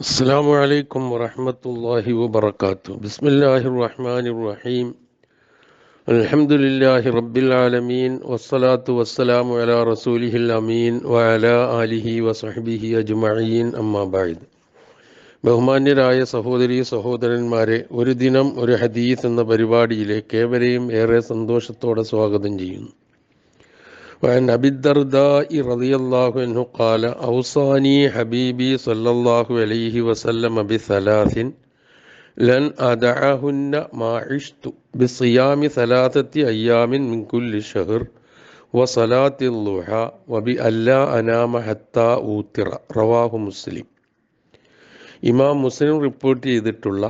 അസ്സാം വലൈക്കും വറഹമത്തല്ലാഹി വബർക്കാത്തു ബിസ്മില്ലാഹി റഹ്മാൻ റഹീം അലഹമുല്ലാഹി റബ്ബിലാലമീൻ വസ്സലാത്തു വസ്സലാമു അല റസൂലിഹിൽ അമീൻ. വഅല ആലിഹി വസഹബിഹി അജ്മഈൻ. അമ്മാബായിദ് ബഹുമാന്യരായ സഹോദരി സഹോദരന്മാരെ ഒരു ദിനം ഒരു ഹദീസ് എന്ന പരിപാടിയിലേക്ക് ഏവരെയും ഏറെ സന്തോഷത്തോടെ സ്വാഗതം ചെയ്യുന്നു. وعن أبي الدرداء رضي الله عنه قال أوصاني حبيبي صلى الله عليه وسلم بثلاث لن أدعهن ما عشت بصيام ثلاثة أيام من كل شهر وصلاة الضحى وبألا أنام حتى أوتر رواه مسلم ഇമാം മുസ്ലിം റിപ്പോർട്ട് ചെയ്തിട്ടുള്ള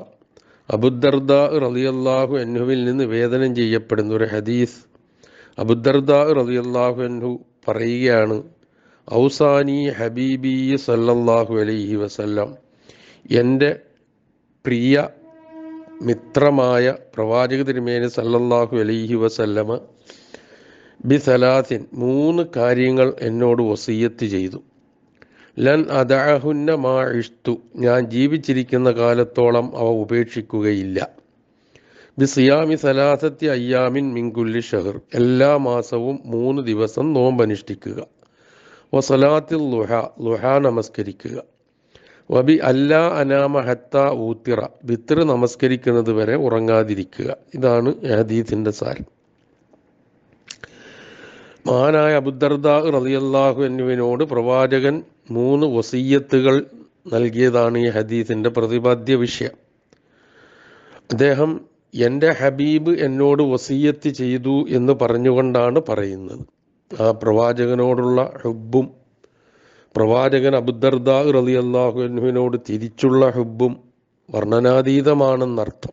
അബുദർദ റളിയല്ലാഹു അൻഹുവിൽ നിന്ന് വേദനം ചെയ്യപ്പെടുന്ന ഒരു ഹദീസ് അബുദർദ റളിയല്ലാഹു അൻഹു പറയുകയാണ് ഔസാനി ഹബീബി സല്ലല്ലാഹു അലൈഹി വസല്ലം എന്റെ പ്രിയ മിത്രമായ പ്രവാചക തിരുമേനി സല്ലല്ലാഹു അലൈഹി വസല്ലമ ബി സലാസിൻ മൂന്ന് കാര്യങ്ങൾ എന്നോട് വസീയത്ത് ചെയ്തു. ലൻ അദാഹുന്ന മാ ഇഷ്തു ഞാൻ ജീവിച്ചിരിക്കുന്ന കാലത്തോളം അവ ഉപേക്ഷിക്കുകയില്ല. ബി സിയാമി സലാസത്തി അയ്യാമിൻ മിങ്കുല്ലി ഷഹർ. എല്ലാ മാസവും മൂന്ന് ദിവസം നോമ്പനുഷ്ഠിക്കുക. വസലാത്തിൽ ലുഹ ലുഹ നമസ്കരിക്കുക. വബി അല്ലാ അനാമ ഹത്ത ഊത്തിറ ബിത്തിർ നമസ്കരിക്കുന്നത് വരെ ഉറങ്ങാതിരിക്കുക. ഇതാണ് ഹദീസിന്റെ സാരം. മഹാനായ അബുദർദാ റളിയല്ലാഹു എന്നിവനോട് പ്രവാചകൻ മൂന്ന് വസീയത്തുകൾ നൽകിയതാണ് ഈ ഹദീസിന്റെ പ്രതിപാദ്യ വിഷയം. അദ്ദേഹം എന്റെ ഹബീബ് എന്നോട് വസീയത്ത് ചെയ്തു എന്ന് പറഞ്ഞുകൊണ്ടാണ് പറയുന്നത്. ആ പ്രവാചകനോടുള്ള ഹുബും പ്രവാചകൻ അബുദർദാ റലി എന്നിവനോട് തിരിച്ചുള്ള ഹുബും വർണനാതീതമാണെന്നർത്ഥം.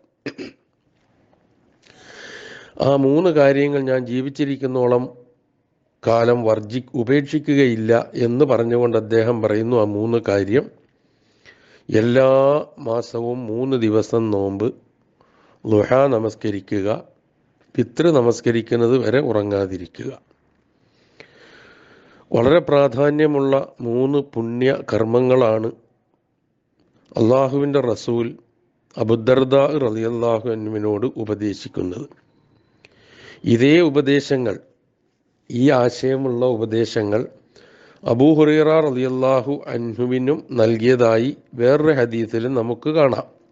ആ മൂന്ന് കാര്യങ്ങൾ ഞാൻ ജീവിച്ചിരിക്കുന്നോളം കാലം വർജി ഉപേക്ഷിക്കുകയില്ല എന്ന് പറഞ്ഞുകൊണ്ട് അദ്ദേഹം പറയുന്നു ആ മൂന്ന് കാര്യം. എല്ലാ മാസവും മൂന്ന് ദിവസം നോമ്പ് ലുഹ നമസ്കരിക്കുക പിതൃ നമസ്കരിക്കുന്നത് വരെ ഉറങ്ങാതിരിക്കുക. വളരെ പ്രാധാന്യമുള്ള മൂന്ന് പുണ്യ കർമ്മങ്ങളാണ് അള്ളാഹുവിന്റെ റസൂൽ അബുദർദ റലിയല്ലാഹു എന്നിവനോട് ഉപദേശിക്കുന്നത്. ഇതേ ഉപദേശങ്ങൾ ഈ ആശയമുള്ള ഉപദേശങ്ങൾ അബൂഹുറൈറ റളിയല്ലാഹു അൻഹുവിനും നൽകിയതായി വേറൊരു ഹദീസിലും നമുക്ക് കാണാം.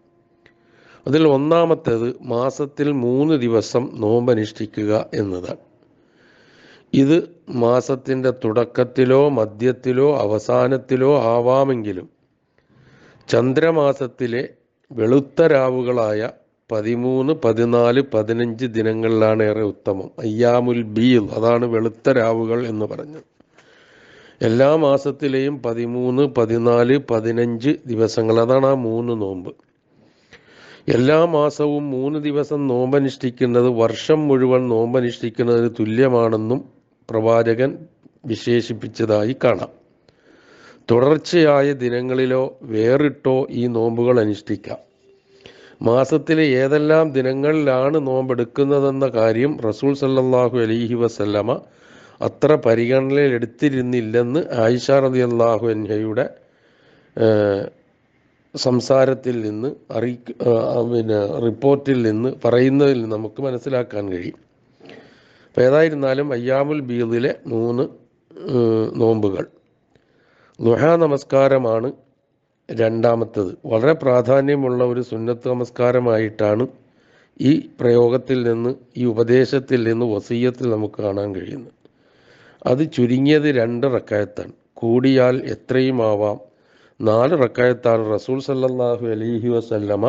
അതിൽ ഒന്നാമത്തേത് മാസത്തിൽ മൂന്ന് ദിവസം നോമ്പനുഷ്ഠിക്കുക എന്നതാണ് ഇത് മാസത്തിന്റെ തുടക്കത്തിലോ മധ്യത്തിലോ അവസാനത്തിലോ ആവാമെങ്കിലും ചന്ദ്രമാസത്തിലെ വെളുത്ത രാവുകളായ പതിമൂന്ന് പതിനാല് പതിനഞ്ച് ദിനങ്ങളിലാണ് ഏറെ ഉത്തമം. അയ്യാമുൽ ബീൽ അതാണ് വെളുത്ത രാവുകൾ എന്ന് പറഞ്ഞത്. എല്ലാ മാസത്തിലെയും പതിമൂന്ന് പതിനാല് പതിനഞ്ച് ദിവസങ്ങൾ അതാണ് ആ മൂന്ന് നോമ്പ്. എല്ലാ മാസവും മൂന്ന് ദിവസം നോമ്പനുഷ്ഠിക്കുന്നത് വർഷം മുഴുവൻ നോമ്പനുഷ്ഠിക്കുന്നതിന് തുല്യമാണെന്നും പ്രവാചകൻ വിശേഷിപ്പിച്ചതായി കാണാം. തുടർച്ചയായ ദിനങ്ങളിലോ വേറിട്ടോ ഈ നോമ്പുകൾ അനുഷ്ഠിക്കാം. മാസത്തിലെ ഏതെല്ലാം ദിനങ്ങളിലാണ് നോമ്പെടുക്കുന്നതെന്ന കാര്യം റസൂൽ സല്ലാഹു അലൈഹി വസല്ലമ അത്ര പരിഗണനയിൽ എടുത്തിരുന്നില്ലെന്ന് ആയിഷ റതി അള്ളാഹു അൻഹയുടെ സംസാരത്തിൽ നിന്ന് അറി പിന്നെ റിപ്പോർട്ടിൽ നിന്ന് പറയുന്നതിൽ നിന്ന് നമുക്ക് മനസ്സിലാക്കാൻ കഴിയും. അപ്പോൾ ഏതായിരുന്നാലും അയ്യാമുൽ ബീദിലെ മൂന്ന് നോമ്പുകൾ. ലുഹ നമസ്കാരമാണ് രണ്ടാമത്തത്. വളരെ പ്രാധാന്യമുള്ള ഒരു സുന്നത്ത് നമസ്കാരമായിട്ടാണ് ഈ പ്രയോഗത്തിൽ നിന്ന് ഈ ഉപദേശത്തിൽ നിന്ന് വസീയത്തിൽ നമുക്ക് കാണാൻ കഴിയുന്നത്. അത് ചുരുങ്ങിയത് രണ്ട് റക്കായത്താണ്. കൂടിയാൽ എത്രയും ആവാം നാല് റക്കായത്താണ് റസൂൽ സല്ലാഹു അലൈഹി വസല്ലമ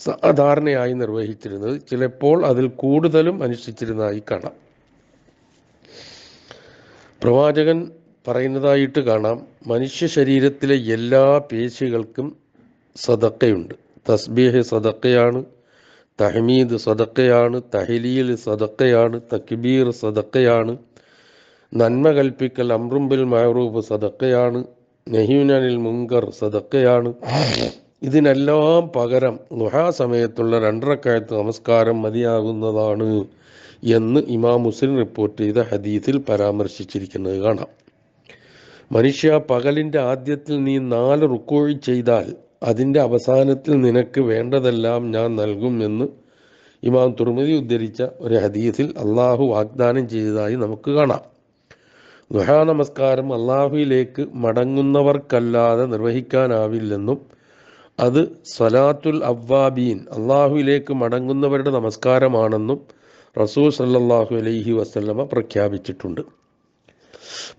സാധാരണയായി നിർവഹിച്ചിരുന്നത്. ചിലപ്പോൾ അതിൽ കൂടുതലും അനുഷ്ഠിച്ചിരുന്നതായി കാണാം പ്രവാചകൻ പറയുന്നതായിട്ട് കാണാം മനുഷ്യ ശരീരത്തിലെ എല്ലാ പേശികൾക്കും സദക്കയുണ്ട് തസ്ബീഹ് സദക്കയാണ് തഹമീദ് സദക്കയാണ് തഹലീൽ സദക്കയാണ് തക്ബീർ സദക്കയാണ് നന്മ കൽപ്പിക്കൽ അമ്രുംബിൽ മഹറൂബ് സദക്കയാണ് നെഹ്യുനനിൽ മുങ്കർ സദക്കയാണ്. ഇതിനെല്ലാം പകരം ലുഹാ സമയത്തുള്ള രണ്ടരക്കാലത്ത് നമസ്കാരം മതിയാകുന്നതാണ് എന്ന് ഇമാം മുസ്ലിം റിപ്പോർട്ട് ചെയ്ത ഹദീസിൽ പരാമർശിച്ചിരിക്കുന്നത് കാണാം. മനുഷ്യ പകലിന്റെ ആദ്യത്തിൽ നീ നാല് റുക്കോഴി ചെയ്താൽ അതിന്റെ അവസാനത്തിൽ നിനക്ക് വേണ്ടതെല്ലാം ഞാൻ നൽകും എന്ന് ഇമാം തുർമതി ഉദ്ധരിച്ച ഒരു ഹദീസിൽ അള്ളാഹു വാഗ്ദാനം ചെയ്തതായി നമുക്ക് കാണാം. ദുഹാ നമസ്കാരം അള്ളാഹുയിലേക്ക് മടങ്ങുന്നവർക്കല്ലാതെ നിർവഹിക്കാനാവില്ലെന്നും അത് സലാത്തുൽ അവ്വാബീൻ അള്ളാഹുയിലേക്ക് മടങ്ങുന്നവരുടെ നമസ്കാരമാണെന്നും റസൂൽ സല്ലാഹു അലൈഹി വസല്ലമ പ്രഖ്യാപിച്ചിട്ടുണ്ട്.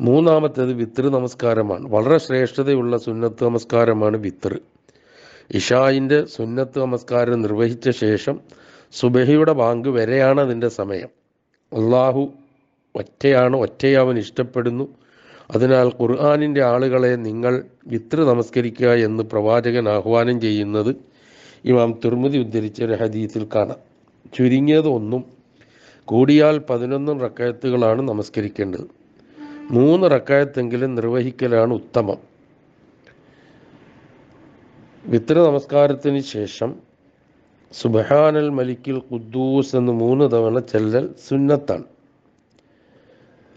മൂന്നാമത്തേത് വിത്തർ നമസ്കാരമാണ്. വളരെ ശ്രേഷ്ഠതയുള്ള സുന്നത്ത് നമസ്കാരമാണ് വിത്തർ ഇഷായിന്റെ സുന്നത്ത് നമസ്കാരം നിർവഹിച്ച ശേഷം സുബഹിയുടെ ബാങ്ക് വരെയാണ് അതിന്റെ സമയം. അള്ളാഹു ഒറ്റയാണ് ഒറ്റയാവൻ ഇഷ്ടപ്പെടുന്നു. അതിനാൽ ഖുർആാനിന്റെ ആളുകളെ നിങ്ങൾ വിത്ര നമസ്കരിക്കുക എന്ന് പ്രവാചകൻ ആഹ്വാനം ചെയ്യുന്നത് ഇമാം തിർമുതി ഉദ്ധരിച്ച ഒരു ഹദീസിൽ കാണാം. ചുരുങ്ങിയത് ഒന്നും കൂടിയാൽ പതിനൊന്നും റക്കായത്തുകളാണ് നമസ്കരിക്കേണ്ടത്. മൂന്ന് റക്കായത്തെങ്കിലും നിർവഹിക്കലാണ് ഉത്തമം. വിത്ര നമസ്കാരത്തിന് ശേഷം സുബഹാനൽ മലിക്കിൽ ഖുദ്ദൂസ് എന്ന് മൂന്ന് തവണ ചെല്ലൽ സുന്നത്താണ്.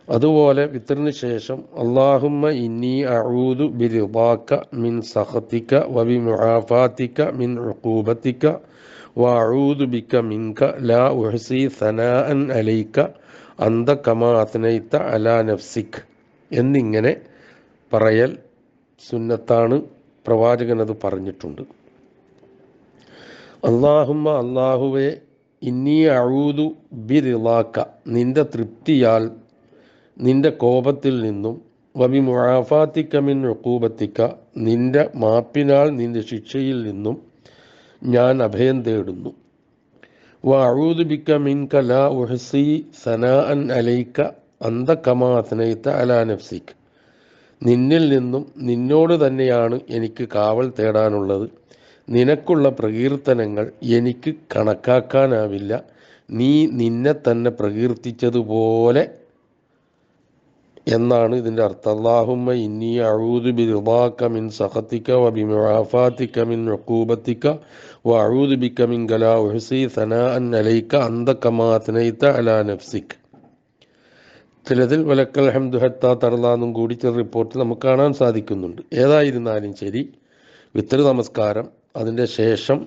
അതുപോലെ വിത്തറിന് ശേഷം അള്ളാഹുമ്മ ഇന്നി അഊദു ബിറിദാക മിൻ സഖതിക വബി മുആഫാതിക മിൻ ഉഖൂബതിക വഅഊദു ബിക മിൻക ലാ ഉഹ്സി സനാഅൻ അലൈക അന്ത കമാ അത്നൈത അലാ നഫ്സിക് എന്നിങ്ങനെ പറയൽ സുന്നത്താണ് പ്രവാചകൻ അത് പറഞ്ഞിട്ടുണ്ട്. അള്ളാഹുമ്മ അള്ളാഹുവെ ഇന്നി അഴൂതു ബിറിലാക്ക നിന്റെ തൃപ്തിയാൽ നിന്റെ കോപത്തിൽ നിന്നും വബി മുഴാഫാത്തിക്ക മിൻ ഉക്കൂബത്തിക്ക നിന്റെ മാപ്പിനാൽ നിന്റെ ശിക്ഷയിൽ നിന്നും ഞാൻ അഭയം തേടുന്നു. വ മിൻ മിൻക ലാ ഉഹസി സനാ അൻ അലൈക്ക അന്ത കമാ അലാ നഫ്സിക്. നിന്നിൽ നിന്നും നിന്നോട് തന്നെയാണ് എനിക്ക് കാവൽ തേടാനുള്ളത്. നിനക്കുള്ള പ്രകീർത്തനങ്ങൾ എനിക്ക് കണക്കാക്കാനാവില്ല. നീ നിന്നെ തന്നെ പ്രകീർത്തിച്ചതുപോലെ എന്നാണ് ഇതിന്റെ അർത്ഥം. അള്ളാഹുമ്മ ഇന്നി അഴൂദ് ബിറുബാക്ക മിൻ സഹത്തിക്ക വ ബി ബിമുആഫാത്തിക്ക മിൻ റക്കൂബത്തിക്ക വ അഴൂദ് ബിക്ക മിൻ കലാ ഉഹ്സി സനാഅൻ അലൈക്ക അന്ത കമാ അത്നൈത അലാ നഫ്സിക്. ചിലതിൽ വലക്കൽ ഹംദു ഹത്ത തറലാന്നും കൂടി ചില റിപ്പോർട്ട് നമുക്ക് കാണാൻ സാധിക്കുന്നുണ്ട്. ഏതായിരുന്നാലും ശരി വിത്തർ നമസ്കാരം അതിന്റെ ശേഷം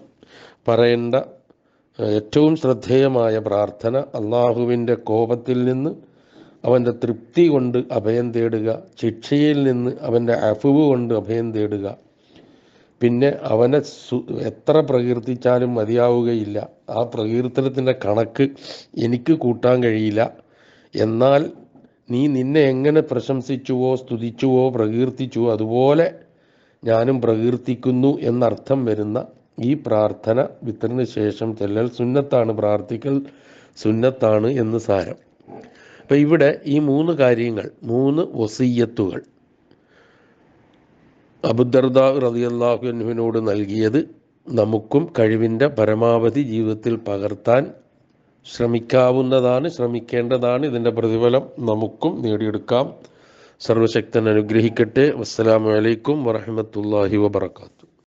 പറയേണ്ട ഏറ്റവും ശ്രദ്ധേയമായ പ്രാർത്ഥന അള്ളാഹുവിന്റെ കോപത്തിൽ നിന്ന് അവന്റെ തൃപ്തി കൊണ്ട് അഭയം തേടുക ശിക്ഷയിൽ നിന്ന് അവന്റെ അഫുവ് കൊണ്ട് അഭയം തേടുക. പിന്നെ അവനെ എത്ര പ്രകീർത്തിച്ചാലും മതിയാവുകയില്ല. ആ പ്രകീർത്തനത്തിന്റെ കണക്ക് എനിക്ക് കൂട്ടാൻ കഴിയില്ല. എന്നാൽ നീ നിന്നെ എങ്ങനെ പ്രശംസിച്ചുവോ സ്തുതിച്ചുവോ പ്രകീർത്തിച്ചുവോ അതുപോലെ ഞാനും പ്രകീർത്തിക്കുന്നു എന്നർത്ഥം വരുന്ന ഈ പ്രാർത്ഥന വിത്തറിന് ശേഷം ചെല്ലൽ സുന്നത്താണ് പ്രാർത്ഥിക്കൽ സുന്നത്താണ് എന്ന് സാരം. അപ്പം ഇവിടെ ഈ മൂന്ന് കാര്യങ്ങൾ മൂന്ന് വസീയത്തുകൾ. അബുദർദ റതിയല്ലാഹു അൻഹുവിനോട് നൽകിയത് നമുക്കും കഴിവിന്റെ പരമാവധി ജീവിതത്തിൽ പകർത്താൻ ശ്രമിക്കാവുന്നതാണ് ശ്രമിക്കേണ്ടതാണ്. ഇതിന്റെ പ്രതിഫലം നമുക്കും നേടിയെടുക്കാം. സർവശക്തൻ അനുഗ്രഹിക്കട്ടെ. വസ്സലാമലൈക്കും വറഹമത്തല്ലാഹി വബർക്കാത്തു